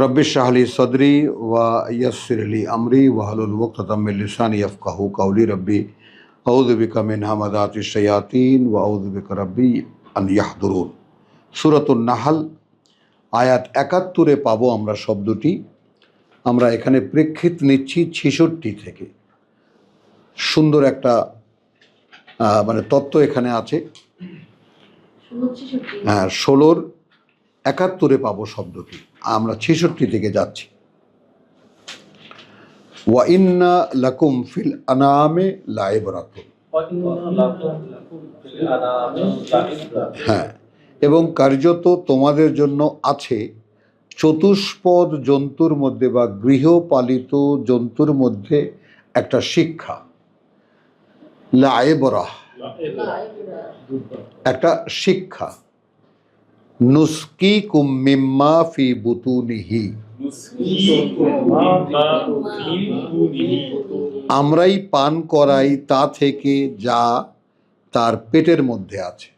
রব্বি শাহলি সদরি ওয়া ইয়াসিরলি আমরি ওয়াহলুল মুক্ততাম লিসানি ইয়াফকাহু কাউলি রব্বি। আউযু বিকা মিন হামাদাতি শায়াতিন ওয়া আউযু বিকা রব্বি আন ইয়াহদুরুন। সূরাতুন নাহাল আয়াত একাত্তরে পাবো আমরা শব্দটি। আমরা এখানে প্রেক্ষিত নিচ্ছি ছেষট্টি থেকে। সুন্দর একটা মানে তত্ত্ব এখানে আছে। হ্যাঁ ষোলোর একাত্তরে পাবো শব্দটি। আমরা ছেষট্টি থেকে যাচ্ছি। ওয়া ইন্না লাকুম ফিল আনামে লাইবরাত হ্যাঁ এবং কার্যত তোমাদের জন্য আছে চতুষ্পদ জন্তুর মধ্যে বা গৃহপালিত জন্তুর মধ্যে একটা শিক্ষা। লাইবরাহ একটা শিক্ষা। নুস্কি কুম্মিম্মা ফি বুতুনিহি। আমরাই পান করাই তা থেকে যা তার পেটের মধ্যে আছে,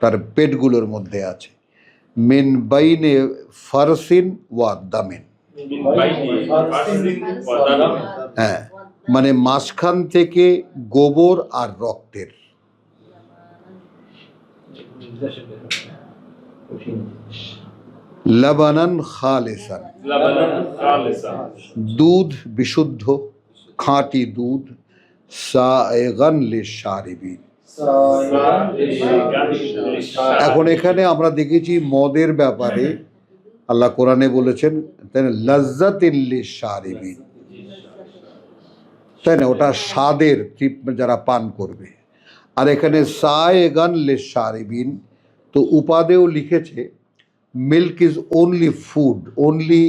তার পেটগুলোর মধ্যে আছে। মিন বাইনে ফারসিন ওয়া দামিন। হ্যাঁ মানে মাঝখান থেকে গোবর আর রক্তের। লাবানান খালেসান। দুধ বিশুদ্ধ খাঁটি দুধ সায়গান লিশারিবিন এখন এখানে আমরা দেখেছি মদের ব্যাপারে আল্লাহ কোরআনে বলেছেন তাই না? তাই না? ওটা স্বাদের যারা পান করবে। আর এখানে সায়গান লে শারিবিন তো উপাদেও লিখেছে milk is only food only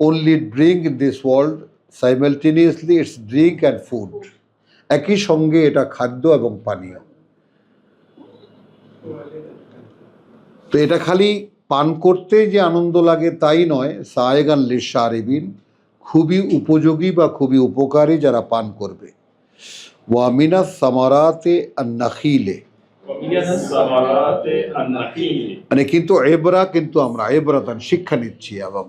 only drink in this world simultaneously it's drink and food একই সঙ্গে এটা খাদ্য এবং পানীয়। তো এটা খালি পান করতে যে আনন্দ লাগে তাই নয়, সায়েগান লিশারিবিন খুবই উপযোগী বা খুবই উপকারী যারা পান করবে। ওয়ামিনা সামারাতে নাখিলে। মানে কিন্তু এবরা কিন্তু আমরা এবরাতান শিক্ষা নিচ্ছি এবং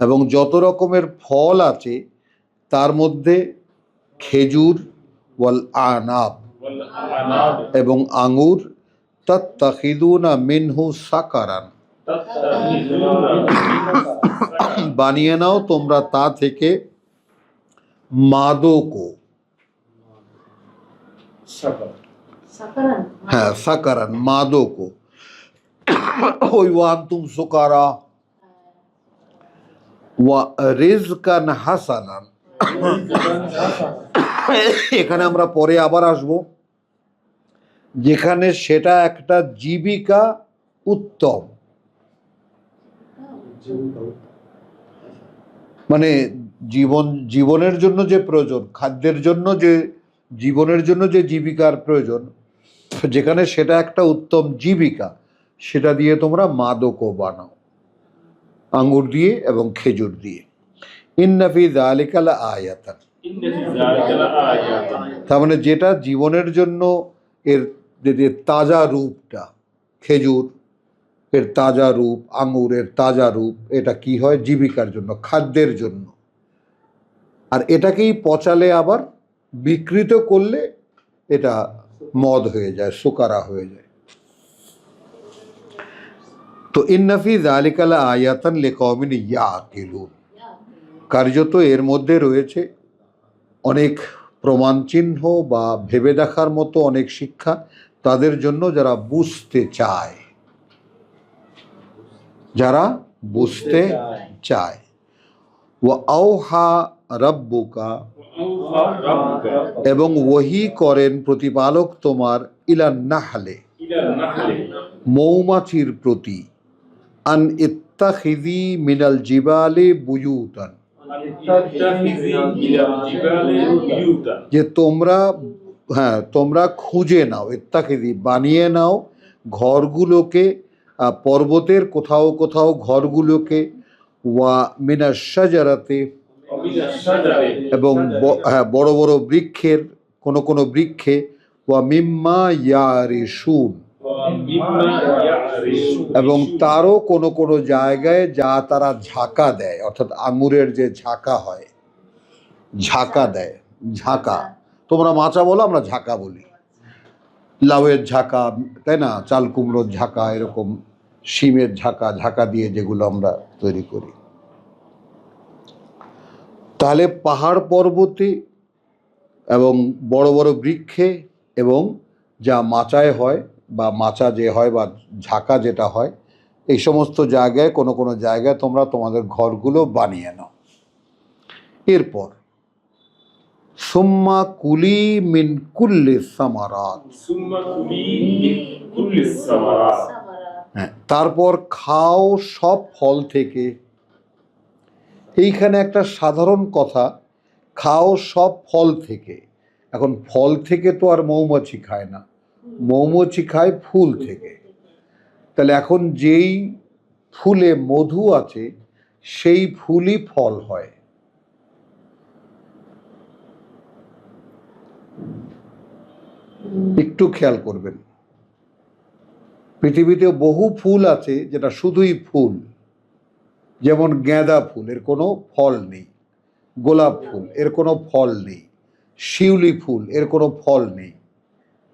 এবং যত রকমের ফল আছে, তার মধ্যে খেজুর ওয়াল আনাব এবং আঙুর, তাত্তাখিদুনা মিনহু সাকারান। বানিয়ে নাও তোমরা তা থেকে সাকারান। হ্যাঁ সাকারান, মাদকও। ওই ওয়ান্তুম সুকারা। ওয়া রিজকান হাসানান। এখানে আমরা পরে আবার আসব। যেখানে সেটা একটা জীবিকা উত্তম। মানে জীবন, জীবনের জন্য যে প্রয়োজন, খাদ্যের জন্য যে, জীবনের জন্য যে জীবিকার প্রয়োজন যেখানে সেটা একটা উত্তম জীবিকা সেটা দিয়ে তোমরা মাদকও বানাও। আঙ্গুর দিয়ে এবং খেজুর দিয়ে। ইন্নাফি দালিকালা আয়াতান। তার মানে যেটা জীবনের জন্য এর যে যে তাজা রূপটা খেজুর এর তাজা রূপ আঙুরের তাজা রূপ এটা কি হয়? জীবিকার জন্য খাদ্যের জন্য। আর এটাকেই পচালে আবার বিকৃত করলে এটা মদ হয়ে যায় সুকারা হয়ে যায়। তো ইন্নাফি জালিকালা আয়াতান লেকমিন ইয়া আকিলুন কার্যত এর মধ্যে রয়েছে অনেক প্রমাণ চিহ্ন বা ভেবে দেখার মতো অনেক শিক্ষা তাদের জন্য যারা বুঝতে চায়। যারা বুঝতে চায়। ও আওহা রব্বুকা এবং ওহি করেন প্রতিপালক তোমার ইলান নাহলে মৌমাছির প্রতি। আন ইত্তাখিদি মিনাল জিবালে বুয়ুতান। যে তোমরা হ্যাঁ তোমরা খুঁজে নাও ইত্তাখিদি বানিয়ে নাও ঘরগুলোকে পর্বতের কোথাও কোথাও ঘরগুলোকে। ওয়া মিনা সাজারাতে এবং হ্যাঁ, বড় বড় বৃক্ষের, কোনো কোনো বৃক্ষে, ওয়া এবং তারও কোনো কোনো জায়গায় যা তারা ঝাঁকা দেয়, অর্থাৎ আঙুরের যে ঝাঁকা হয়, ঝাঁকা দেয়, ঝাঁকা। তোমরা মাচা বলো, আমরা ঝাঁকা বলি। লাউয়ের ঝাঁকা, তাই না? চাল কুমড়োর ঝাঁকা, এরকম শিমের ঝাঁকা ঝাঁকা দিয়ে যেগুলো আমরা তৈরি করি। তাহলে পাহাড় পর্বতে এবং বড় বড় বৃক্ষে এবং যা মাচায় হয় বা মাচা যে হয় বা ঝাঁকা যেটা হয় এই সমস্ত জায়গায় কোনো কোনো জায়গায় তোমরা তোমাদের ঘরগুলো বানিয়ে নাও। এরপর সুম্মা কুলি মিন কুল্লি সামারাত। হ্যাঁ তারপর খাও সব ফল থেকে। এইখানে একটা সাধারণ কথা, খাও সব ফল থেকে। এখন ফল থেকে তো আর মৌমাছি খায় না, মৌমাছি খায় ফুল থেকে। তাহলে এখন যেই ফুলে মধু আছে, সেই ফুলই ফল হয়। একটু খেয়াল করবেন। পৃথিবীতে বহু ফুল আছে যেটা শুধুই ফুল। যেমন গেঁদা ফুল, এর কোনো ফল নেই। গোলাপ ফুল, এর কোনো ফল নেই। শিউলি ফুল, এর কোনো ফল নেই।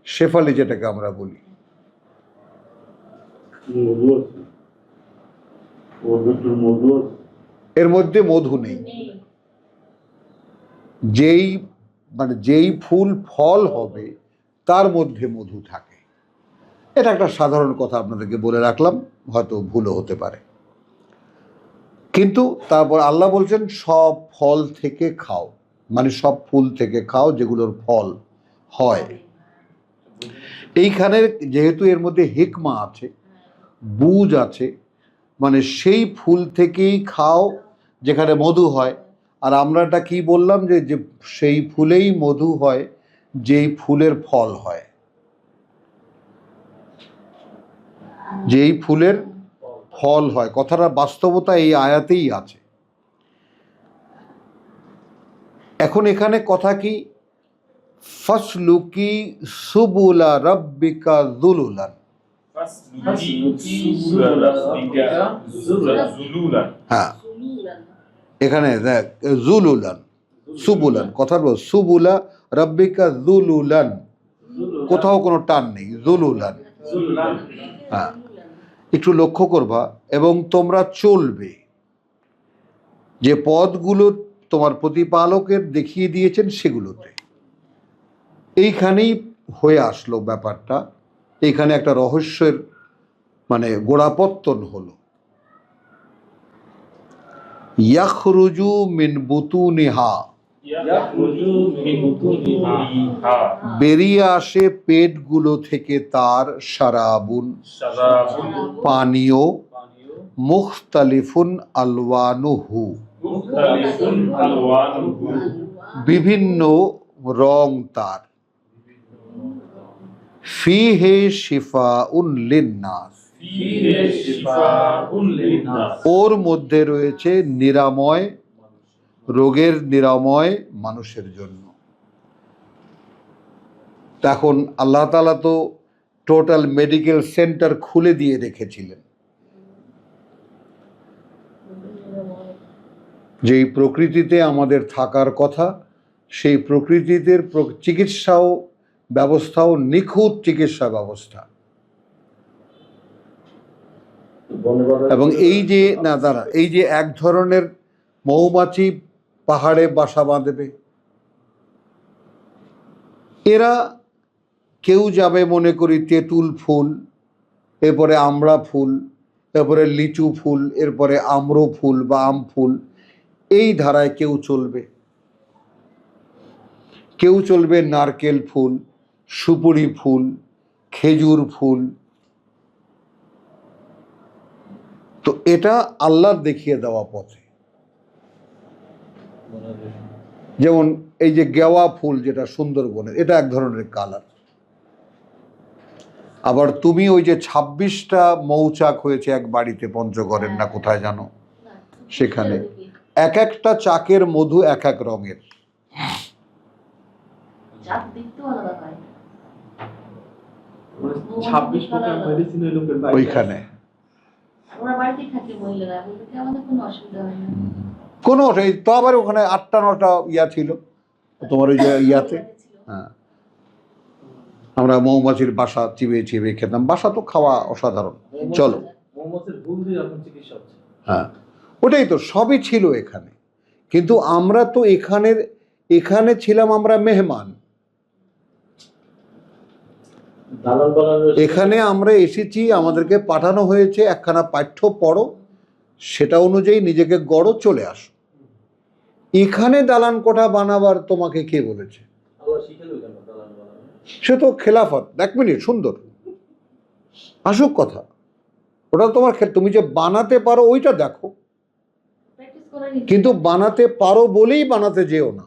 শেফালি যেটাকে আমরা বলি। এর মধ্যে মধু নেই। যেই মানে যেই ফুল ফল হবে, তার মধ্যে মধু থাকে। এটা একটা সাধারণ কথা আপনাদেরকে বলে রাখলাম, হয়তো ভুলও হতে পারে। কিন্তু তারপর আল্লাহ বলছেন, সব ফল থেকে খাও। মানে সব ফুল থেকে খাও যেগুলোর ফল হয়। এইখানে যেহেতু এর মধ্যে হিকমা আছে বুজ আছে মানে সেই ফুল থেকেই খাও যেখানে মধু হয়। আর আমরাটা কি বললাম যে যে সেই ফুলেই মধু হয়, যেই ফুলের ফল হয়। যেই ফুলের ফল হয়। কথাটা বাস্তবতা এই আয়াতেই আছে। এখন এখানে কথা কি? ফসলুকি সুবুলা রব্বিকা জুলুলান হ্যাঁ। এখানে দেখ জুলুলান সুবুলান। কথার বল সুবুলা রব্বিকা জুলুলান কোথাও কোনো টান নেই জুলুলান হ্যাঁ। একটু লক্ষ্য করবা এবং তোমরা চলবে। যে পদগুলো তোমার প্রতিপালকের দেখিয়ে দিয়েছেন সেগুলোতে। এইখানেই হয়ে আসলো ব্যাপারটা। এখানে একটা রহস্যের মানে গোড়াপত্তন হলো। ইয়াখরুজু মিন বুতু নিহা বেরিয়ে আসে পেটগুলো থেকে তার সারাবুন। পানীয় মুখতালিফুন আলওয়ানুহু। বিভিন্ন রং তার। ফি হে শিফা উল্লিন্নাস ওর মধ্যে রয়েছে নিরাময় রোগের নিরাময় মানুষের জন্য। তা এখন আল্লাহ তালা তো টোটাল মেডিকেল সেন্টার খুলে দিয়ে রেখেছিলেন। যেই প্রকৃতিতে আমাদের থাকার কথা সেই প্রকৃতিতে প্র- চিকিৎসাও ব্যবস্থাও নিখুঁত চিকিৎসা ব্যবস্থা। এবং এই যে না দাঁড়া এই যে এক ধরনের মৌমাছি পাহাড়ে বাসা বাঁধবে। এরা কেউ যাবে মনে করি তেঁতুল ফুল, এরপরে আমড়া ফুল, এরপরে লিচু ফুল, এরপরে আম্র ফুল বা আম ফুল, এই ধারায় কেউ চলবে। কেউ চলবে নারকেল ফুল, সুপুরি ফুল, খেজুর ফুল। তো এটা আল্লাহর দেখিয়ে দেওয়া পথে। যেমন এই যে গেওয়া ফুল যেটা সুন্দরবনের এটা এক ধরনের কালার। আবার তুমি ওই যে ছাব্বিশটা মৌচাক হয়েছে এক বাড়িতে পঞ্চগড়ের না কোথায় জানো? সেখানে। এক একটা চাকের মধু এক এক রঙের। ওইখানে। ওরা বাড়িতেই থাকে মহিলারা আমাদের কোনো অসুবিধা হয় না। কোনো এই তো আবার ওখানে আটটা নটা ইয়া ছিল। তোমার ওই যে ইয়াতে। হ্যাঁ। আমরা মৌমাছির বাসা চিবে চিবে খেতাম। বাসা তো খাওয়া অসাধারণ। চলো। হ্যাঁ। ওটাই তো সবই ছিল এখানে। কিন্তু আমরা তো এখানের এখানে ছিলাম আমরা মেহমান। এখানে আমরা এসেছি আমাদেরকে পাঠানো হয়েছে একখানা পাঠ্য পড়ো। সেটা অনুযায়ী নিজেকে গড়ো চলে আসো। এখানে দালান কোঠা বানাবার তোমাকে কে বলেছে? সে তো খেলাফত। এক মিনিট সুন্দর। আসুক কথা। ওটা তোমার খে- তুমি যে বানাতে পারো ওইটা দেখো। কিন্তু বানাতে পারো বলেই বানাতে যেও না।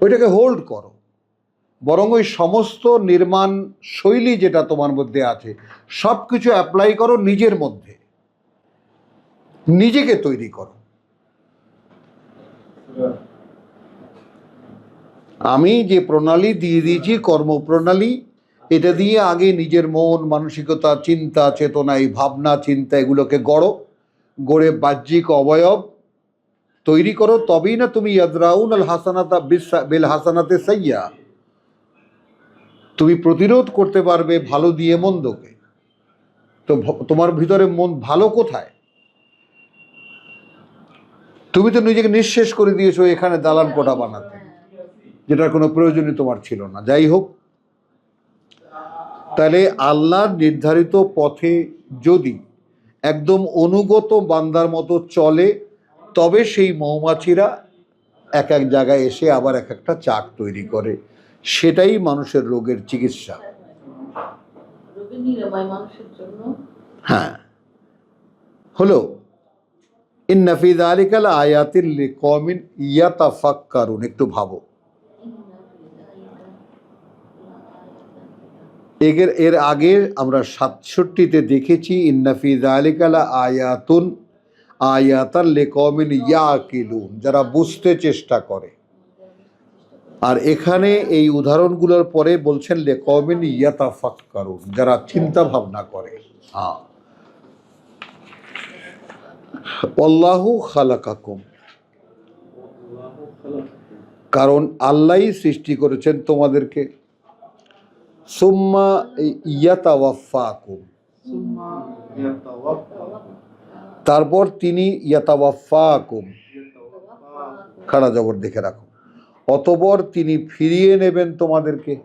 ওইটাকে হোল্ড করো। বরং ওই সমস্ত নির্মাণ শৈলী যেটা তোমার মধ্যে আছে সব কিছু অ্যাপ্লাই করো নিজের মধ্যে। নিজেকে তৈরি করো। আমি যে প্রণালী দিয়ে দিয়েছি, কর্মপ্রণালী, এটা দিয়ে আগে নিজের মন, মানসিকতা, চিন্তা, চেতনা, এই ভাবনা, চিন্তা এগুলোকে গড়ো, গড়ে বাহ্যিক অবয়ব তৈরি করো। তবেই না তুমি ইয়াদরাউন আল হাসানাতা বিল হাসানাতে সাইয়া। তুমি প্রতিরোধ করতে পারবে ভালো দিয়ে মন্দকে। তো তোমার ভিতরে মন ভালো কোথায়? তুমি তো নিজেকে নিঃশেষ করে দিয়েছ এখানে দালান কোঠা বানাতে। যেটার কোনো প্রয়োজনই তোমার ছিল না। যাই হোক তাহলে আল্লাহর নির্ধারিত পথে যদি একদম অনুগত বান্দার মতো চলে তবে সেই মৌমাছিরা এক এক জায়গায় এসে আবার এক একটা চাক তৈরি করে। সেটাই মানুষের রোগের চিকিৎসা। হ্যাঁ। হলো ইন্নাফিদ আলিকাল আয়াতিল কমিন ইয়াতাফাক্কারুন। একটু ভাবো। এর এর আগে আমরা সাতষট্টিতে দেখেছি ইন্নাফিদ আলিকালা আয়াতুন আয়াতাল লেকমিন ইয়াকিলুন। যারা বুঝতে চেষ্টা করে। আর এখানে এই উদাহরণগুলোর পরে বলছেন লেকমিন ইয়াতাফাক্কারুন। যারা চিন্তা ভাবনা করে। হ্যাঁ। অল্লাহু খালাকাকুম। কারণ আল্লাহই সৃষ্টি করেছেন তোমাদেরকে। সুম্মা ইয়াতাওয়াফাকুম তারপর তিনি ইয়াতাওয়াফাকুম খাড়া জবর দেখে রাখো। অতপর তিনি ফিরিয়ে নেবেন তোমাদেরকে।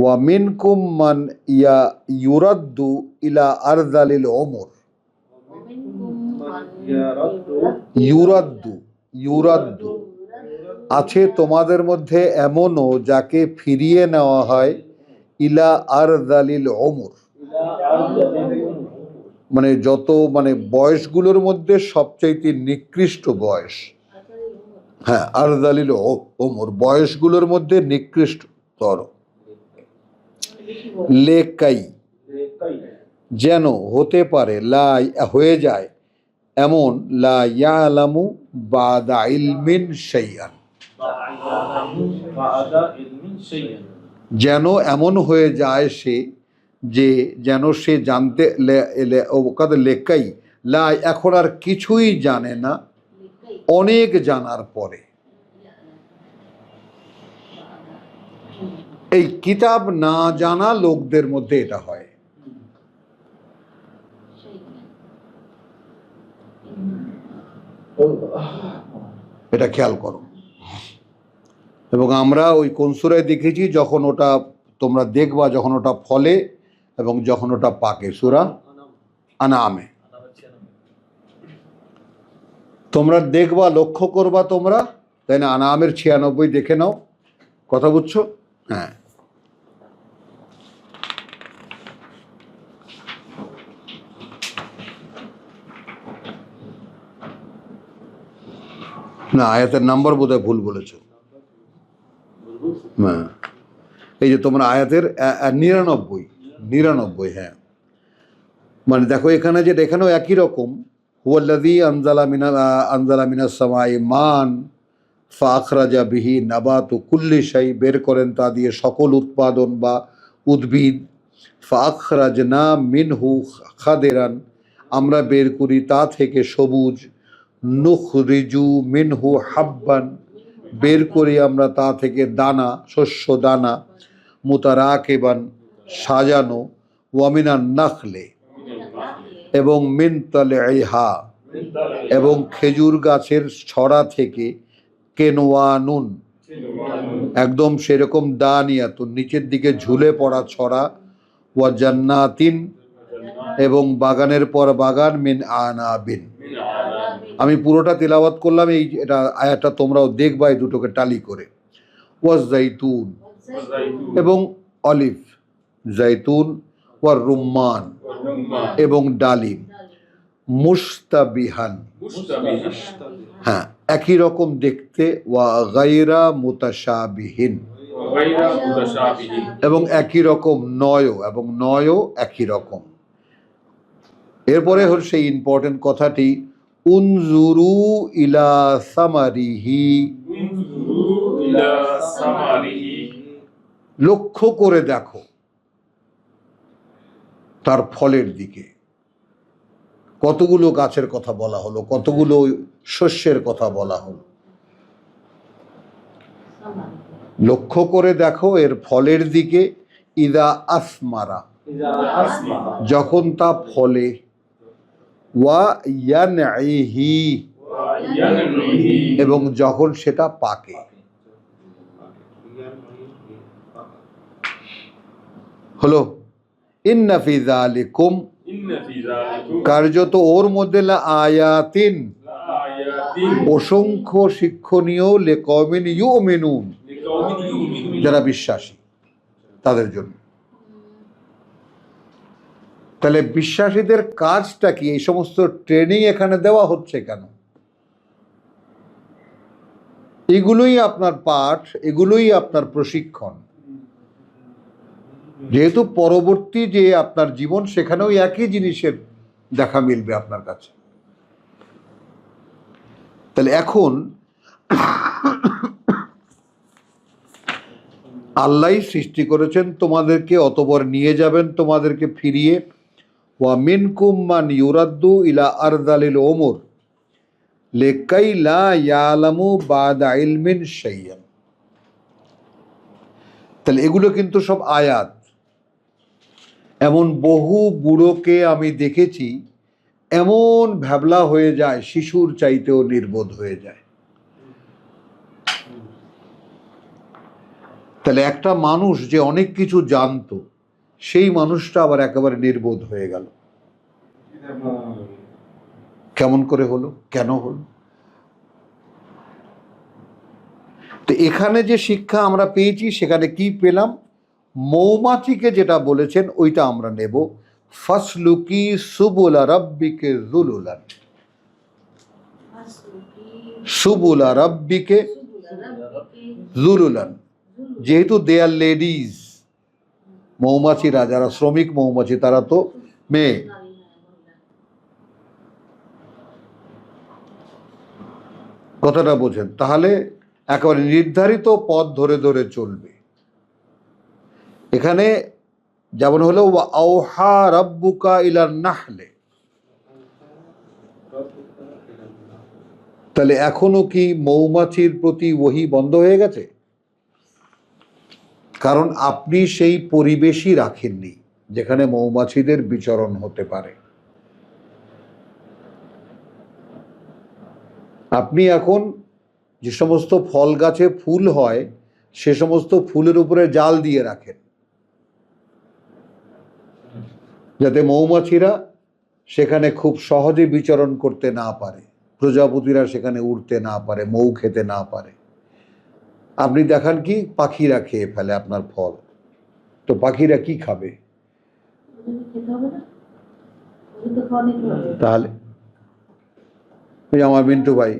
ওয়া মিনকুম মান ইয়া ইউরাদ্দু ইলা আরদালিল ওমর ইউরাদ্দু ইউরাদ্দু। আছে তোমাদের মধ্যে এমনও যাকে ফিরিয়ে নেওয়া হয় ইলা আর দালিল ওমর মানে যত মানে বয়সগুলোর মধ্যে সবচাইতে নিকৃষ্ট বয়স। হ্যাঁ আর দালিল ওমর বয়সগুলোর মধ্যে নিকৃষ্টতর। লেকাই। যেন হতে পারে লা হয়ে যায়। এমন, লা ইয়ালামু বাদা ইলমিন শাইআন। যেন এমন হয়ে যায় সে যে, যেন সে জানতে লেখাই লা এখন আর কিছুই জানে না, অনেক জানার পরে। এই কিতাব না জানা লোকদের মধ্যে এটা হয়। এটা খেয়াল করো। এবং আমরা ওই কনসুরায় দেখেছি যখন ওটা তোমরা দেখবা যখন ওটা ফলে এবং যখন ওটা পাকে। সুরা আনামে। তোমরা দেখবা, লক্ষ্য করবা তোমরা। তাই না? আনামের ছিয়ানব্বই দেখে নাও। কথা বুঝছ? হ্যাঁ। না, আয়াতের নাম্বার বোধহয় ভুল বলেছ। হ্যাঁ। এই যে তোমরা আয়াতের নিরানব্বই নিরানব্বই হ্যাঁ। মানে দেখো এখানে যে, এখানেও একই রকম। হুয়াল্লাদি আনজালা মিনা আনজালা মিনাস সামাই মান ফাখরাজা বিহি নাবাত কুল্লি শাই, বের করেন তা দিয়ে সকল উৎপাদন বা উদ্ভিদ। ফাখরাজনা মিনহু খাদেরান, আমরা বের করি তা থেকে সবুজ। নুখরিজু মিনহু হাব্বান। বের করি আমরা তা থেকে দানা, শস্য দানা, মুতারাকেবান, সাজানো ওয়ামিনান নাখলে এবং মিনতলে হা এবং খেজুর গাছের ছড়া থেকে কেনোয়ানুন একদম সেরকম দানিয়াতুন, নিচের দিকে ঝুলে পড়া ছড়া, ওয়া জান্নাতিন এবং বাগানের পর বাগান মিন আনাবিন। আমি পুরোটা তেলাওয়াত করলাম, এই এটা আয়াটা তোমরাও দেখবা এই দুটোকে টালি করে। ওয়াজ জাইতুন। এবং অলিভ জাইতুন ওয়ার রুম্মান। এবং ডালিম। মুস্তাবিহান হ্যাঁ একই রকম দেখতে। ওয়া গাইরা মুতাশাবিহীন। এবং একই রকম নয়ও, এবং নয়ও একই রকম। এরপরে হল সেই ইম্পর্টেন্ট কথাটি উনজুরু ইলা সামারিহি। লক্ষ্য করে দেখো তার ফলের দিকে। কতগুলো গাছের কথা বলা হলো, কতগুলো শস্যের কথা বলা হলো। লক্ষ্য করে দেখো এর ফলের দিকে, ইদা আসমারা। যখন তা ফলে ওয়া ইয়ানইহি এবং যখন সেটা পাকে। হলো, ইন্না ফি যালিকুম। কার্যত ওর মধ্যে আয়াতিন। অসংখ্য শিক্ষণীয় লেকমিন ইউমিনুন। যারা বিশ্বাসী, তাদের জন্য। তাহলে বিশ্বাসীদের কাজটা কি? এই সমস্ত ট্রেনিং এখানে দেওয়া হচ্ছে কেন? এগুলোই আপনার পাঠ, এগুলোই আপনার প্রশিক্ষণ। যেহেতু পরবর্তী যে আপনার জীবন, সেখানেও একই জিনিসের দেখা মিলবে আপনার কাছে। তাহলে এখন আল্লাহ সৃষ্টি করেছেন, তোমাদেরকে অতবর নিয়ে যাবেন, তোমাদেরকে ফিরিয়ে ওয়া মিনকুম মান ইউরাদ্দু ইলা আরদালিল ওমর লেকাই লা ইয়ালামু বাদা ইলমিন শাইয়ান তাহলে এগুলো কিন্তু সব আয়াত। এমন বহু বুড়োকে আমি দেখেছি, এমন ভ্যাবলা হয়ে যায়, শিশুর চাইতেও নির্বোধ হয়ে যায়। তাহলে একটা মানুষ যে অনেক কিছু জানতো সেই মানুষটা আবার একেবারে নির্বোধ হয়ে গেল। কেমন করে হলো? কেন হলো? তো এখানে যে শিক্ষা আমরা পেয়েছি, সেখানে কি পেলাম? মৌমাছিকে যেটা বলেছেন, ওইটা আমরা নেব। ফসলুকি সুবুলা রব্বিকে জুলুলান। সুবুলা রব্বিকে জুলুলান। যেহেতু দে আর লেডিজ মৌমাছিরা যারা শ্রমিক মৌমাছি, তারা তো মেয়ে। কথাটা বোঝেন। তাহলে একেবারে নির্ধারিত পথ ধরে ধরে চলবে। এখানে যেমন হলো আওহা রব্বুকা ইলার নাহলে। তাহলে এখনও কি মৌমাছির প্রতি ওহি বন্ধ হয়ে গেছে? কারণ আপনি সেই পরিবেশই রাখেননি, যেখানে মৌমাছিদের বিচরণ হতে পারে। আপনি এখন যে সমস্ত ফল গাছে ফুল হয়, সে সমস্ত ফুলের উপরে জাল দিয়ে রাখেন। যাতে মৌমাছিরা সেখানে খুব সহজে বিচরণ করতে না পারে, প্রজাপতিরা সেখানে উড়তে না পারে, মৌ খেতে না পারে। আপনি দেখান কি পাখিরা খেয়ে ফেলে আপনার ফল। তো পাখিরা কি খাবে? তাহলে ওই আমার মিন্টু ভাই,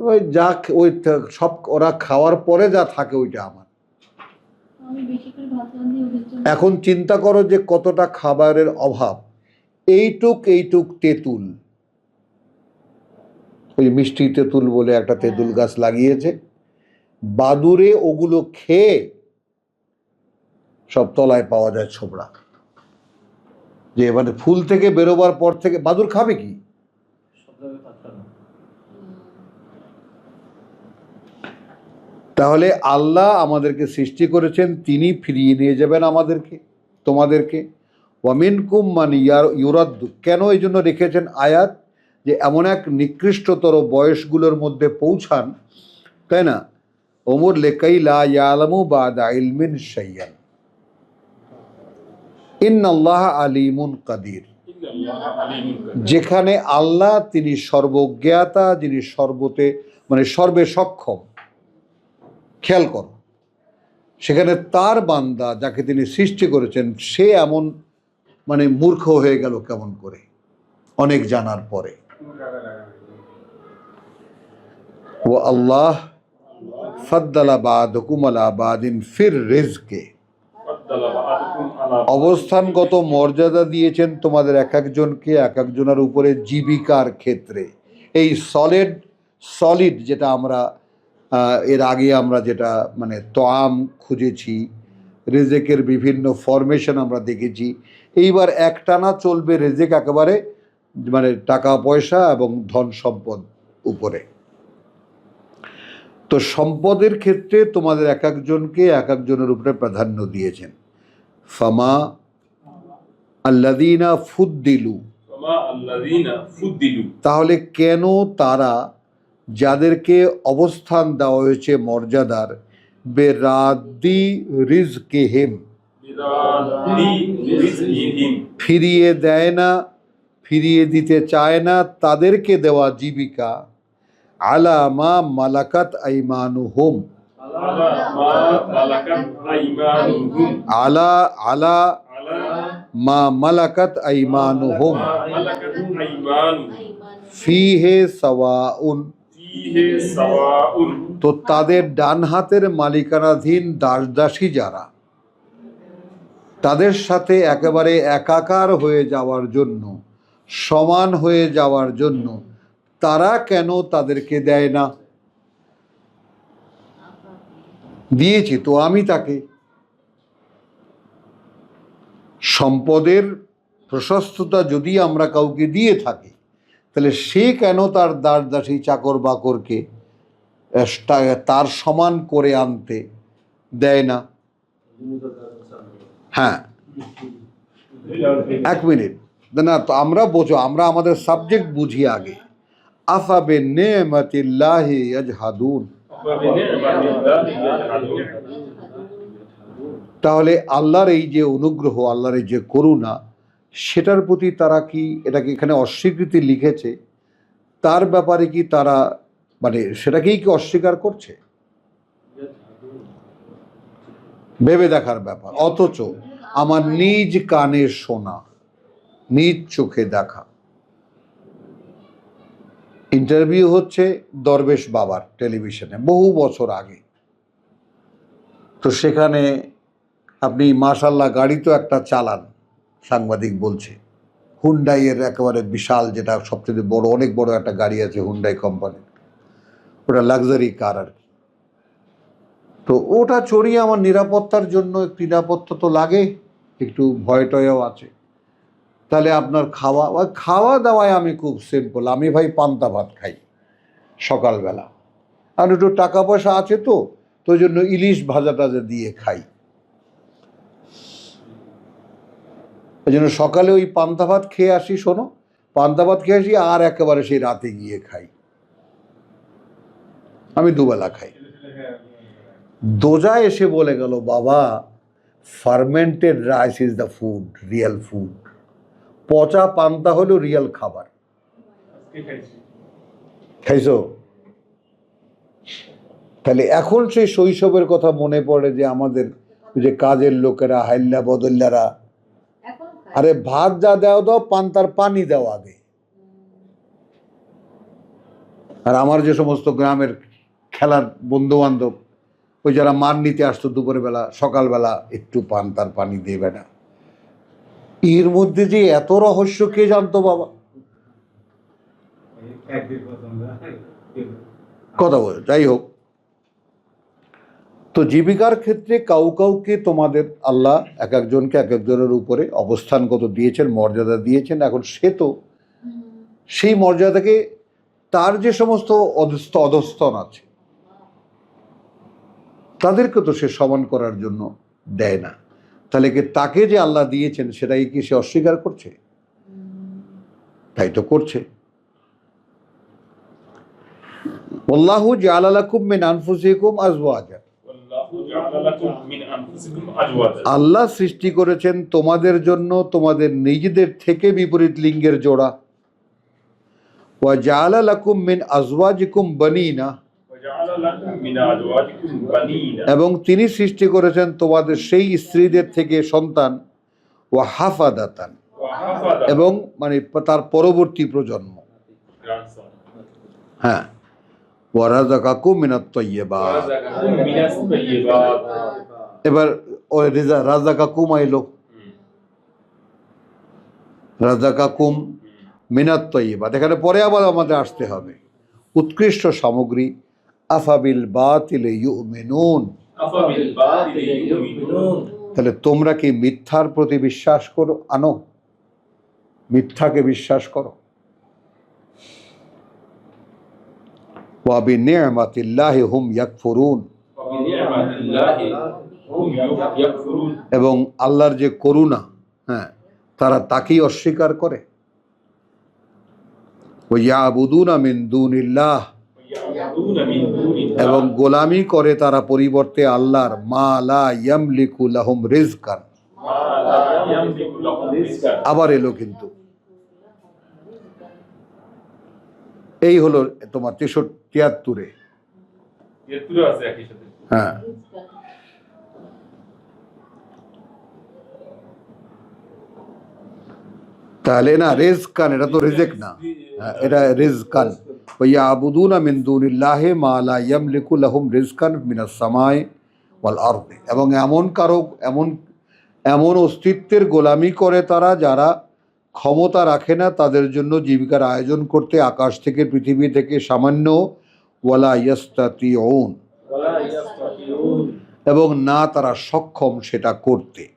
ওই যা ওই সব ওরা খাওয়ার পরে যা থাকে ওইটা আমার। এখন চিন্তা করো যে কতটা খাবারের অভাব। এইটুক এইটুক তেঁতুল। ওই মিষ্টি তেঁতুল বলে একটা তেঁতুল গাছ লাগিয়েছে। বাদুরে ওগুলো খেয়ে সব তলায় পাওয়া যায় ছোবড়া। যে মানে ফুল থেকে বেরোবার পর থেকে, বাদুর খাবে কি? তাহলে আল্লাহ আমাদেরকে সৃষ্টি করেছেন, তিনি ফিরিয়ে নিয়ে যাবেন আমাদেরকে, তোমাদেরকে। ওয়ামিন কুম মান ইয়ার, ইউরাদ্দু, কেন এই জন্য রেখেছেন আয়াত? যে এমন এক নিকৃষ্টতর বয়সগুলোর মধ্যে পৌঁছান, তাই না? ওমর লেকাই লা ইয়ালামু বাদা ইলমিন কাদির ইন্নাল্লাহা আলিমুন কাদির। যেখানে আল্লাহ তিনি সর্বজ্ঞাতা, যিনি সর্বতে মানে সর্বে সক্ষম। খেয়াল কর, সেখানে তার বান্দা যাকে তিনি সৃষ্টি করেছেন, সে এমন মানে মূর্খ হয়ে গেল কেমন করে? অনেক জানার পরে। ও আল্লাহ ফদ্দালা বাদ হুকুমালা বাদিন ফির রিজকে। অবস্থানগত মর্যাদা দিয়েছেন তোমাদের এক একজনকে এক একজনের উপরে জীবিকার ক্ষেত্রে। এই সলিড সলিড যেটা আমরা এর আগে আমরা যেটা মানে তোয়াম খুঁজেছি, রেজেকের বিভিন্ন ফরমেশন আমরা দেখেছি। এইবার একটানা চলবে রেজেক একেবারে মানে টাকা পয়সা এবং ধন সম্পদ উপরে। তো সম্পদের ক্ষেত্রে তোমাদের এক একজনকে এক একজনের উপরে প্রাধান্য দিয়েছেন। ফামা আল্লাদিনা ফুদ্দিলু। তাহলে কেন তারা যাদেরকে অবস্থান দেওয়া হয়েছে মর্যাদার বেরাদি রিজকে হেম বিরাদি ফিরিয়ে দেয় না ফিরিয়ে দিতে চায় না তাদেরকে দেওয়া জীবিকা আলামা মালাকাত আইমানু হোম আলা মা মালাকাত আইমানুহুম। আলা আলা মা মালাকাত আইমানুহুম। ফিহে সাওয়াউন। তো তাদের ডান হাতের মালিকানাধীন দাস দাসী যারা, তাদের সাথে একেবারে একাকার হয়ে যাওয়ার জন্য, সমান হয়ে যাওয়ার জন্য তারা কেন তাদেরকে দেয় না? দিয়েছি, তো আমি তাকে। সম্পদের প্রশস্ততা যদি আমরা কাউকে দিয়ে থাকি, তাহলে সে কেন তার দাস দাসী চাকর বাকরকে তার সমান করে আনতে দেয় না? হ্যাঁ। এক মিনিট। না তো আমরা বোঝো, আমরা আমাদের সাবজেক্ট বুঝি আগে। আফাবে নেমতিল্লাহি তাহলে আল্লাহর এই যে অনুগ্রহ, আল্লাহর এই যে করুণা, সেটার প্রতি তারা কি এটাকে এখানে অস্বীকৃতি লিখেছে? তার ব্যাপারে কি তারা মানে সেটাকেই কি অস্বীকার করছে? ভেবে দেখার ব্যাপার। অথচ আমার নিজ কানে শোনা, নিজ চোখে দেখা। ইন্টারভিউ হচ্ছে দরবেশ বাবার টেলিভিশনে, বহু বছর আগে। তো সেখানে আপনি মাশাল্লাহ গাড়ি তো একটা চালান, সাংবাদিক বলছে। হুন্ডাইয়ের একেবারে বিশাল, যেটা সবচেয়ে বড়, অনেক বড় একটা গাড়ি আছে হুন্ডাই কোম্পানির। ওটা লাক্সারি কার আর কি। তো ওটা চড়িয়ে আমার নিরাপত্তার জন্য নিরাপত্তা তো লাগে, একটু ভয় টয়ও আছে। তাহলে আপনার খাওয়া, ওই খাওয়া দাওয়ায় আমি খুব সিম্পল আমি ভাই পান্তা ভাত খাই সকালবেলা। আর একটু টাকা পয়সা আছে তো তো জন্য ইলিশ ভাজা টাজা দিয়ে খাই। ওই জন্য সকালে ওই পান্তা ভাত খেয়ে আসি, শোনো, পান্তা ভাত খেয়ে আসি আর একেবারে সেই রাতে গিয়ে খাই। আমি দুবেলা খাই। দোজা এসে বলে গেল, বাবা fermented rice is the food real food পচা পান্তা হলো রিয়েল খাবার। খাইছো? তাহলে এখন সেই শৈশবের কথা মনে পড়ে যে আমাদের ওই যে কাজের লোকেরা হাইল্লা বদল্লারা আরে ভাত যা দেও দাও পান্তার পানি দাও আগে। আর আমার যে সমস্ত গ্রামের খেলার বন্ধু বান্ধব ওই যারা মান নিতে আসতো দুপুরবেলা সকালবেলা একটু পান্তার পানি দেবে না। এর মধ্যে যে এত রহস্য কে জানতো বাবা? কথা বলে, যাই হোক। তো জীবিকার ক্ষেত্রে কাউ কাউকে তোমাদের আল্লাহ এক একজনকে এক একজনের উপরে অবস্থানগত দিয়েছেন, মর্যাদা দিয়েছেন। এখন সে তো সেই মর্যাদাকে তার যে সমস্ত অধস্থ অধস্তন আছে, তাদেরকে তো সে সমান করার জন্য দেয় না। তাহলে কি তাকে যে আল্লাহ দিয়েছেন সেটাই কি সে অস্বীকার করছে? তাই তো করছে। আল্লাহ জালালাকুম মিন আনফুসিকুম আজওয়াজা। আল্লাহ সৃষ্টি করেছেন তোমাদের জন্য তোমাদের নিজেদের থেকে বিপরীত লিঙ্গের জোড়া। ওয়া জালালাকুম মিন আজওয়াজিকুম বানিনা। এবং তিনি সৃষ্টি করেছেন তোমাদের সেই স্ত্রীদের থেকে সন্তান ও হাফাদাতান এবং মানে তার পরবর্তী প্রজন্ম। হ্যাঁ। ওয়ারাজাকাকু মিনাত তৈয়েবা এবার, ও রেজা রাজাকাকুম আইলো রাজাকাকুম মিনাত তৈয়েবাদ এখানে পরে আবার আমাদের আসতে হবে। উৎকৃষ্ট সামগ্রী। আফাবিল বাতিল ইউমিনুন। আফাবিল বাতিল ইউমিনুন। তাহলে তোমরা কি মিথ্যার প্রতি বিশ্বাস করো? আনো। মিথ্যাকে বিশ্বাস করো। ওয়া বি নেমাতিল্লাহ হুম ইয়াকফুরুন। এবং আল্লাহর যে করুণা হ্যাঁ তারা তাকেই অস্বীকার করে। ওয়াবুদুনা মিন দুনিল্লাহ। এবং গোলামি করে তারা পরিবর্তে আল্লাহর আবার এলো কিন্তু। এই হলো তোমার তেষট্টি তিয়াত্তরে। হ্যাঁ। তাহলে না রেজ কান এটা তো রেজেক না। এটা রিজকান। ইয়া আবুদুনা মিন্দুনিল্লাহে মালা ইয়ামলিকুল আহম রিজকান মিনাসমায় ওয়াল আরদে। এবং এমন কারও, এমন এমন অস্তিত্বের গোলামি করে তারা যারা ক্ষমতা রাখে না, তাদের জন্য জীবিকার আয়োজন করতে আকাশ থেকে পৃথিবী থেকে সামান্য ওয়ালা ইয়াস্তাতি ওন এবং না তারা সক্ষম সেটা করতে।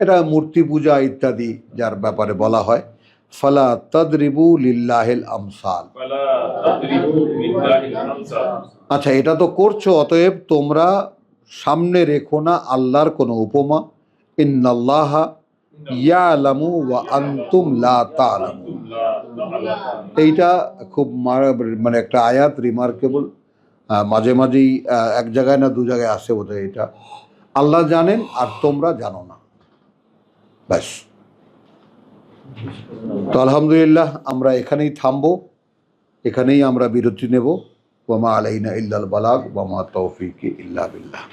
এটা মূর্তি পূজা ইত্যাদি যার ব্যাপারে বলা হয়। ফলা তদরিবু লিল্লাহিল আমসাল। আচ্ছা এটা তো করছ অতএব তোমরা সামনে রেখো না আল্লাহর কোনো উপমা। ইন্নাল্লাহ ইয়ালামু ওয়া আনতুম লা তালামু এইটা খুব মানে একটা আয়াত রিমার্কেবল মাঝে মাঝেই এক জায়গায় না দু জায়গায় আসে বোধহয় এটা। আল্লাহ জানেন আর তোমরা জানো না। ব্যাস। তো আলহামদুলিল্লাহ, আমরা এখানেই থামবো। এখানেই আমরা বিরতি নেব। ওয়ামা আলাইনা ইল্লাল বালাগ ওয়ামা তৌফিক ইল্লা বিল্লাহ।